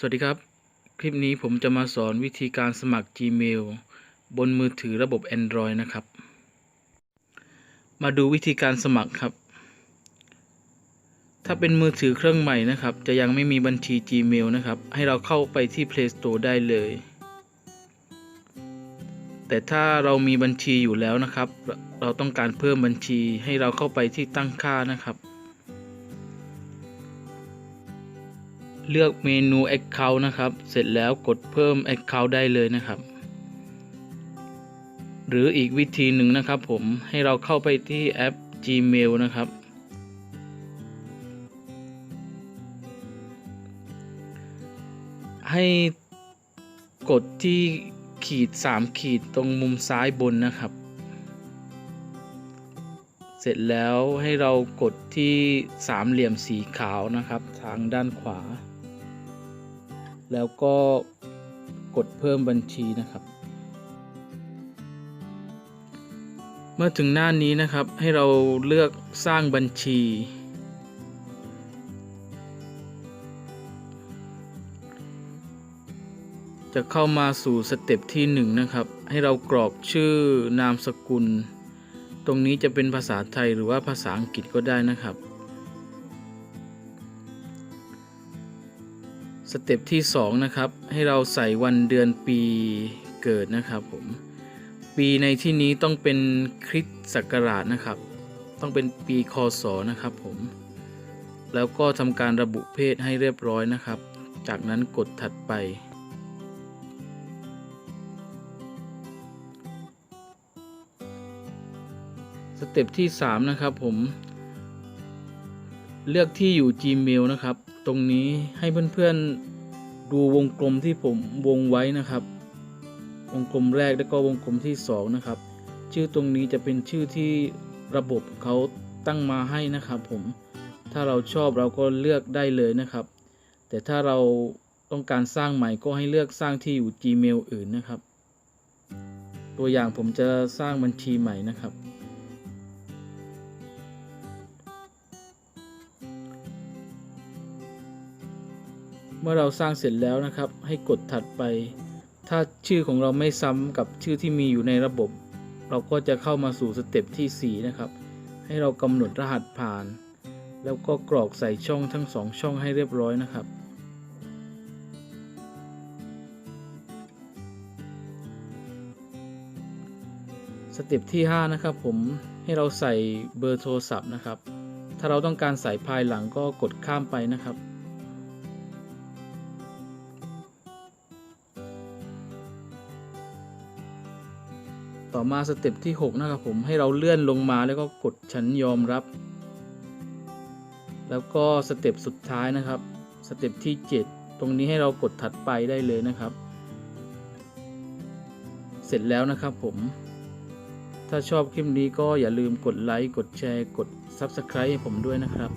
สวัสดีครับ คลิปนี้ผมจะมาสอนวิธีการสมัคร Gmail บนมือถือระบบ Android นะครับ มาดูวิธีการสมัครครับ ถ้าเป็นมือถือเครื่องใหม่นะครับ จะยังไม่มีบัญชี Gmail นะครับ ให้เราเข้าไปที่ Play Store ได้เลย แต่ถ้าเรามีบัญชีอยู่แล้วนะครับ เราต้องการเพิ่มบัญชีให้เราเข้าไปที่ตั้งค่านะครับ เลือกเมนู Account นะครับ เสร็จแล้วกดเพิ่ม Account ได้เลยนะครับ หรืออีกวิธีหนึ่งนะครับผมให้เราเข้าไปที่แอป Gmail นะครับ ให้กดที่ขีด 3 ขีดตรงมุมซ้ายบนนะครับ เสร็จแล้วให้เรากดที่สามเหลี่ยมสีขาวนะครับ ทางด้านขวา แล้วก็กดเพิ่มบัญชีนะครับ เมื่อถึงหน้านี้นะครับให้เราเลือกสร้างบัญชี จะเข้ามาสู่สเต็ปที่1นะครับ ให้เรากรอกชื่อนามสกุล ตรงนี้จะเป็นภาษาไทยหรือว่าภาษาอังกฤษก็ได้นะครับ สเต็ปที่ 2 นะครับ ให้เราใส่วันเดือนปีเกิดนะครับผม ปีในที่นี้ต้องเป็นคริสตศักราชนะครับ ต้องเป็นปีคศนะครับผม แล้วก็ทำการระบุเพศให้เรียบร้อยนะครับ จากนั้นกดถัดไป สเต็ปที่ 3 นะครับผม เลือกที่อยู่ Gmail นะครับ ตรงนี้ให้เพื่อนๆดูวงกลมที่ผมวงไว้นะครับ วงกลมแรกแล้วก็วงกลมที่ 2 นะครับ ชื่อตรงนี้จะเป็นชื่อที่ระบบเขาตั้งมาให้นะครับผมถ้าเราชอบเราก็เลือกได้เลยนะครับ แต่ถ้าเราต้องการสร้างใหม่ก็ให้เลือกสร้างที่อยู่ Gmail อื่นนะครับ ตัวอย่างผมจะสร้างบัญชีใหม่นะครับ เมื่อเราสร้างเสร็จแล้วนะครับ ให้กดถัดไป ถ้าชื่อของเราไม่ซ้ำกับชื่อที่มีอยู่ในระบบ เราก็จะเข้ามาสู่สเต็ปที่ 4 นะครับ ให้เรากำหนดรหัสผ่าน แล้วก็กรอกใส่ช่องทั้งสองช่องให้เรียบร้อยนะครับสเต็ปที่ 5 นะครับผมให้เราใส่เบอร์โทรศัพท์นะครับ ถ้าเราต้องการใส่ภายหลังก็กดข้ามไปนะครับ ต่อมาสเต็ปที่ 6 นะครับผมให้เราเลื่อนลงมาแล้วก็กดฉันยอมรับ แล้วก็สเต็ปสุดท้ายนะครับสเต็ปที่ 7 ตรงนี้ให้เรากดถัดไปได้เลยนะครับ เสร็จแล้วนะครับผม ถ้าชอบคลิปนี้ก็อย่าลืมกดไลค์กดแชร์กด Subscribe ให้ผมด้วยนะครับ